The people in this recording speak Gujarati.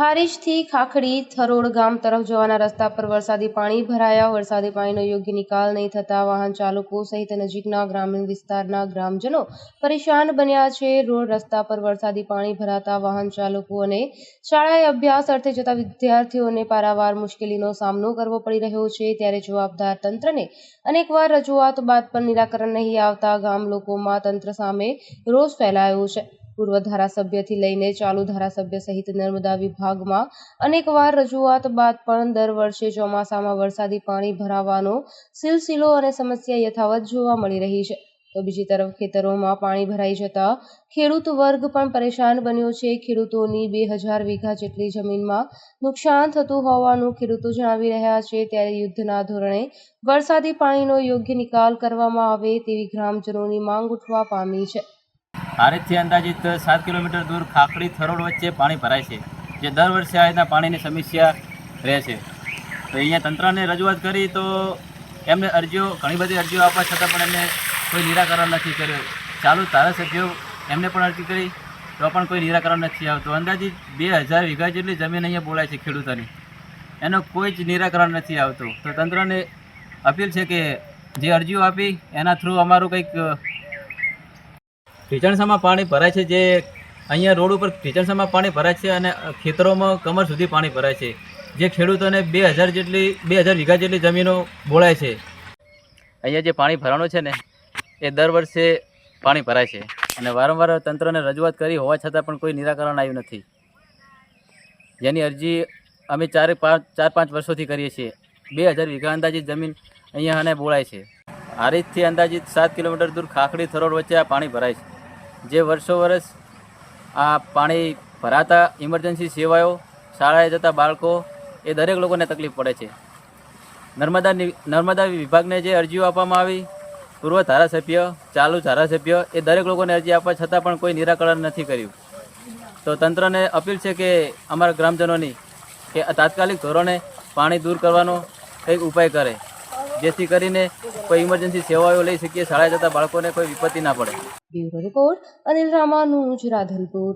હારીજથી ખાખડી થરોડ ગામ તરફ જવાના રસ્તા પર વરસાદી પાણી ભરાયા. વરસાદી પાણીનો યોગ્ય નિકાલ નહીં થતા વાહન ચાલકો સહિત નજીકના ગ્રામીણ વિસ્તારના ગ્રામજનો પરેશાન બન્યા છે. રોડ રસ્તા પર વરસાદી પાણી ભરાતા વાહન ચાલકો અને શાળાએ અભ્યાસ અર્થે જતા વિદ્યાર્થીઓને પારાવાર મુશ્કેલીનો સામનો કરવો પડી રહ્યો છે. ત્યારે જવાબદાર તંત્રને અનેકવાર રજૂઆત બાદ પણ નિરાકરણ નહીં આવતા ગામ લોકોમાં તંત્ર સામે રોષ ફેલાયો છે. પૂર્વ ધારાસભ્યથી લઈને ચાલુ ધારાસભ્ય સહિત નર્મદા વિભાગમાં અનેકવાર રજૂઆત બાદ પણ દર વર્ષે ચોમાસામાં વરસાદી પાણી ભરાવાનો સિલસિલો અને સમસ્યા યથાવત જોવા મળી રહી છે. તો બીજી તરફ ખેતરોમાં પાણી ભરાઈ જતા ખેડૂત વર્ગ પણ પરેશાન બન્યો છે. ખેડૂતોની બે હજાર વીઘા જેટલી જમીનમાં નુકસાન થતું હોવાનું ખેડૂતો જણાવી રહ્યા છે. ત્યારે યુદ્ધના ધોરણે વરસાદી પાણીનો યોગ્ય નિકાલ કરવામાં આવે તેવી ગ્રામજનોની માંગ ઉઠવા પામી છે. હારીજથી અંદાજિત સાત કિલોમીટર દૂર ખાખડી થરોડ વચ્ચે પાણી ભરાય છે, જે દર વર્ષે આ રીતના પાણીની સમસ્યા રહે છે. તો અહીંયા તંત્રને રજૂઆત કરી તો એમને અરજીઓ, ઘણી બધી અરજીઓ આપવા છતાં પણ એમને કોઈ નિરાકરણ નથી કર્યું. ચાલુ ધારાસભ્યો એમને પણ અરજી કરી, તો પણ કોઈ નિરાકરણ નથી આવતું. અંદાજિત બે હજાર વીઘા જેટલી જમીન અહીંયા બોલાય છે ખેડૂતોની. એનો કોઈ જ નિરાકરણ નથી આવતું. તો તંત્રને અપીલ છે કે જે અરજીઓ આપી, એના થ્રુ અમારું કંઈક ઢીચણસામાં પાણી ભરાય છે જે અહીંયા રોડ ઉપર ઢીચણસામાં પાણી ભરાય છે અને ખેતરોમાં કમર સુધી પાણી ભરાય છે. જે ખેડૂતોને બે હજાર જેટલી, બે હજાર વીઘા જેટલી જમીનો બોળાય છે. અહીંયા જે પાણી ભરાણું છે ને, એ દર વર્ષે પાણી ભરાય છે. અને વારંવાર તંત્રને રજૂઆત કરી હોવા છતાં પણ કોઈ નિરાકરણ આવ્યું નથી. જેની અરજી અમે ચાર પાંચ ચાર પાંચ વર્ષોથી કરીએ છીએ. બે હજાર વીઘા અંદાજિત જમીન અહીંયા અને બોળાય છે. હારીજથી અંદાજિત સાત કિલોમીટર દૂર ખાખડી થરોડ વચ્ચે આ પાણી ભરાય છે. જે વર્ષો વર્ષ આ પાણી ભરાતા ઇમરજન્સી સેવાઓ, શાળાએ જતા બાળકો, એ દરેક લોકોને તકલીફ પડે છે. નર્મદા નર્મદા વિભાગને જે અરજીઓ આપવામાં આવી, પૂર્વ ધારાસભ્ય, ચાલુ ધારાસભ્ય, એ દરેક લોકોને અરજી આપવા છતાં પણ કોઈ નિરાકરણ નથી કર્યું. તો તંત્રને અપીલ છે કે અમારા ગ્રામજનોની, કે તાત્કાલિક ધોરણે પાણી દૂર કરવાનો કંઈક ઉપાય કરે. જેથી કરીને કોઈ ઇમરજન્સી સેવાઓ લઈ શકીએ, શાળાએ જતા બાળકોને કોઈ વિપત્તિ ના પડે. Bureau report Anil Ramanuj Radhanpur